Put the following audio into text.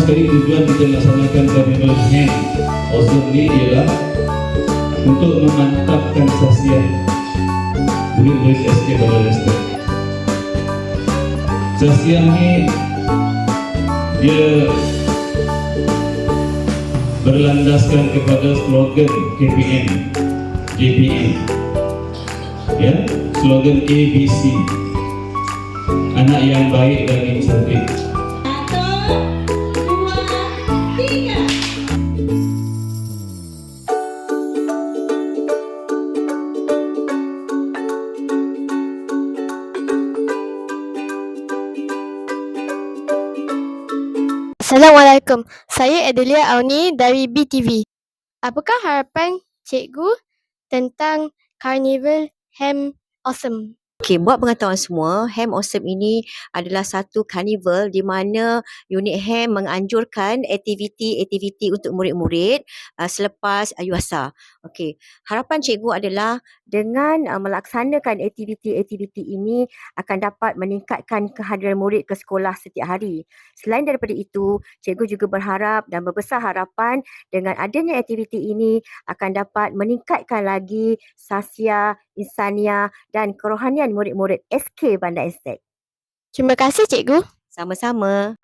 sekali tujuan kita melaksanakan Carnival Hand Awesome ni ialah untuk memantapkan sasian murid-murid SK Bawah Lester. Sasian ni dia berlandaskan kepada slogan KPM, JPM, ya, slogan ABC, anak yang baik dan yang Assalamualaikum. Saya Adelia Auni dari BTV. Apakah harapan cikgu tentang Carnival Ham Awesome? Okey, buat pengetahuan semua, Ham Awesome ini adalah satu karnival di mana unit Ham menganjurkan aktiviti-aktiviti untuk murid-murid uh, selepas uh, UASA. Okey, harapan cikgu adalah dengan uh, melaksanakan aktiviti-aktiviti ini akan dapat meningkatkan kehadiran murid ke sekolah setiap hari. Selain daripada itu, cikgu juga berharap dan berbesar harapan dengan adanya aktiviti ini akan dapat meningkatkan lagi sasia, insania dan kerohanian murid-murid SK Bandar Estate. Terima kasih cikgu. Sama-sama.